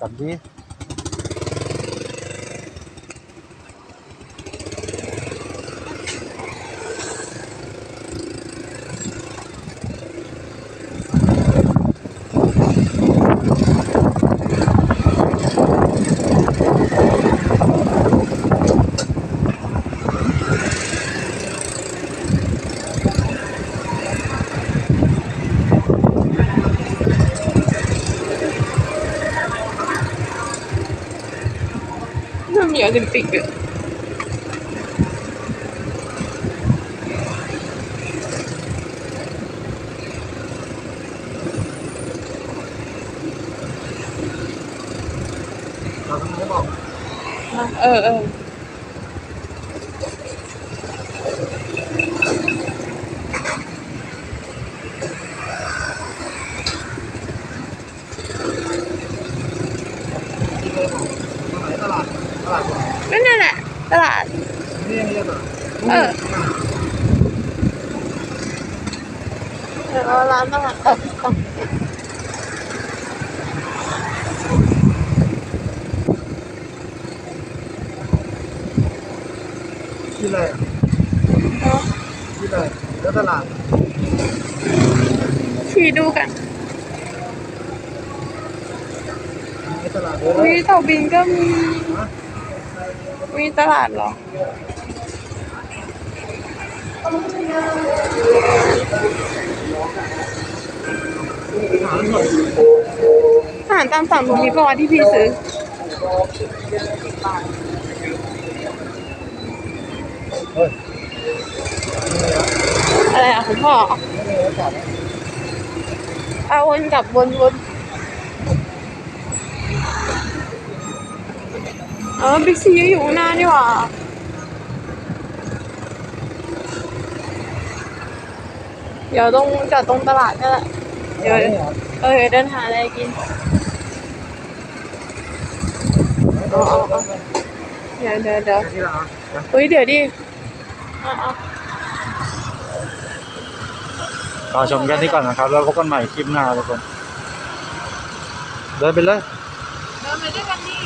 สันดี มันมีโอลิมปิกด้วย เราต้องไม่บอก เออเออ ที่เลยบอกตรงไหนตลาดตลาดก่อ นก็นั่นแหละ ตลาดนี่ยังไม่ใช่ตลาดเออเออร้านตลาดเออเออที่เลยเออที่เลยแล้วตลาดขี่ดูกันไม่ตลาดเลยมีเต่าบินก็มีนะ มีตลาดเหรอหาหน่อาหารตามสั่งตรงนี้ปะวะที่พี่ซื้อ อะไรอะคุณพ่อเลยแล้วจัดนะเอาวนกลับวนวน ออบิ๊กซีอยู่ข้างหน้านี่หว่าเดี๋ยวตรงจอดตรงตลาดนี่แหละเดี๋ยวเออเดินหาอะไรกินเอาเอาเอาเดี๋ยวเดี๋ยวเดี๋ยวเฮ้ยเดี๋ยวดิอะอะรอชมกันที่ก่อนนะครับ แล้วพบกันใหม่คลิปหน้าทุกคน เดินไปเลย เดินไปด้วยกันนี่